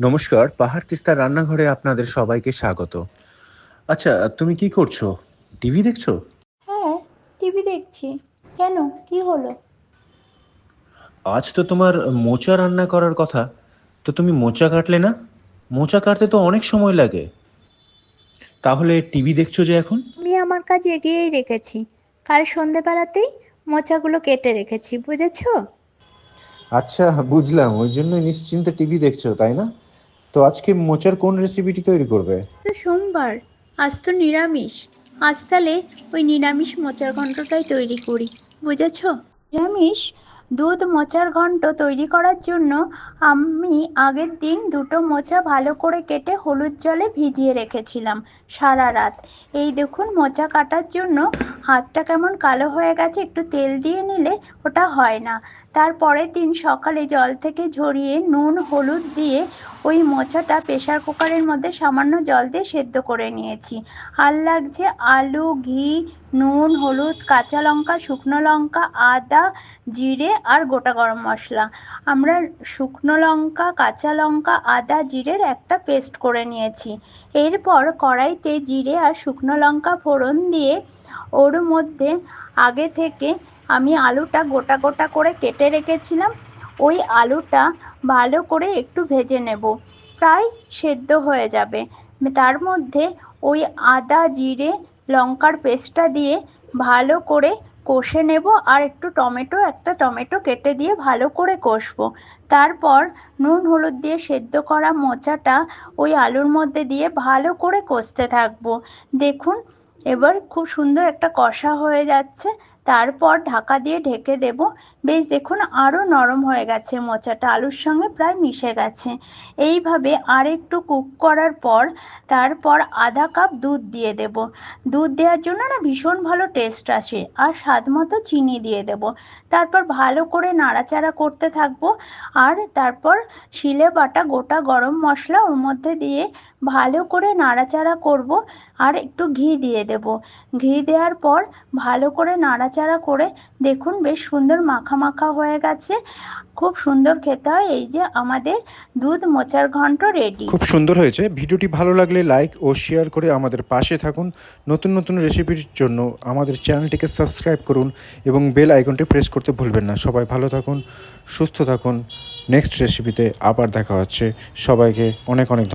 নমস্কার পাহাড় তিস্তা রান্নাঘরে আপনাদের সবাইকে স্বাগত। আচ্ছা তুমি কি করছ? টিভি দেখছ? হ্যাঁ টিভি দেখছি। কেন? কি হলো? আজ তো তোমার মোচা রান্না করার কথা। তো তুমি মোচা কাটলে না? মোচা কাটতে তো অনেক সময় লাগে। তাহলে টিভি দেখছ যে এখন? আমি আমার কাজ এগিয়েই রেখেছি। কাল সন্ধেবেলাতেই মোচাগুলো কেটে রেখেছি বুঝেছ? আচ্ছা বুঝলাম। ওই জন্য নিশ্চিন্তে টিভি দেখছ তাই না? তো আজকে মোচার কোন রেসিপিটি তৈরি করবে? তো সোমবার। আজ তো নিরামিষ। আজ তাহলে ওই নিরামিষ মোচার ঘন্টটাই তৈরি করি। বুঝেছ? নিরামিষ দুধ মোচার ঘন্ট তৈরি করার জন্য আমি আগের দিন দুটো মোচা ভালো করে কেটে হলুদ জলে ভিজিয়ে রেখেছিলাম সারা রাত। এই দেখুন মোচা কাটার জন্য হাতটা কেমন কালো হয়ে গেছে একটু তেল দিয়ে নিলে ওটা হয় না। তারপরের দিন সকালে জল থেকে ঝরিয়ে নুন, হলুদ দিয়ে ওই মোচাটা প্রেশার কুকারের মধ্যে সামান্য জল দিয়ে সেদ্ধ করে নিয়েছি। আর লাগছে আলু, ঘি, নুন, হলুদ, কাঁচা লঙ্কা, শুকনো লঙ্কা, আদা, জিরে আর গোটা গরম মশলা। আমরা শুকনো লঙ্কা, কাঁচা লঙ্কা, আদা, জিরের একটা পেস্ট করে নিয়েছি। এরপর কড়াইতে জিরে আর শুকনো লঙ্কা ফোড়ন দিয়ে ওর মধ্যে আগে থেকে আমি আলুটা গোটা গোটা করে কেটে রেখেছিলাম। ওই আলুটা ভালো করে একটু ভেজে নেব। প্রায় সেদ্ধ হয়ে যাবে। তার মধ্যে ওই আদা, জিরে, লঙ্কার পেস্টটা দিয়ে ভালো করে কষে নেব আর একটু টমেটো, একটা টমেটো কেটে দিয়ে ভালো করে কষবো। তারপর নুন, হলুদ দিয়ে সেদ্ধ করা মোচাটা ওই আলুর মধ্যে দিয়ে ভালো করে কষতে থাকব। দেখুন, এবার খুব সুন্দর একটা কষা হয়ে যাচ্ছে। তারপর ঢাকা দিয়ে ঢেকে দেব। বেশ দেখুন আরও নরম হয়ে গেছে মোচাটা, আলুর সঙ্গে প্রায় মিশে গেছে। এইভাবে আর একটু কুক করার পর তারপর আধা কাপ দুধ দিয়ে দেব। দুধ দেওয়ার জন্য না ভীষণ ভালো টেস্ট আসে, আর স্বাদ মতো চিনি দিয়ে দেব। তারপর ভালো করে নাড়াচাড়া করতে থাকব, আর তারপর শিলে বাটা গোটা গরম মশলা ওর মধ্যে দিয়ে ভালো করে নাড়াচাড়া করব, আর একটু ঘি দিয়ে দেব। ঘি দেওয়ার পর ভালো করে নাড়াচাড়া করে, দেখুন বেশ সুন্দর মাখা মাখা হয়ে গেছে। খুব সুন্দর খেতে হয়। এই যে আমাদের দুধ মোচার ঘন্ট রেডি খুব সুন্দর হয়েছে। ভিডিওটি ভালো লাগলে লাইক ও শেয়ার করে আমাদের পাশে থাকুন। নতুন নতুন রেসিপির জন্য আমাদের চ্যানেলটিকে সাবস্ক্রাইব করুন এবং বেল আইকনটি প্রেস করতে ভুলবেন না। সবাই ভালো থাকুন, সুস্থ থাকুন। নেক্সট রেসিপিতে আবার দেখা হচ্ছে। সবাইকে অনেক অনেক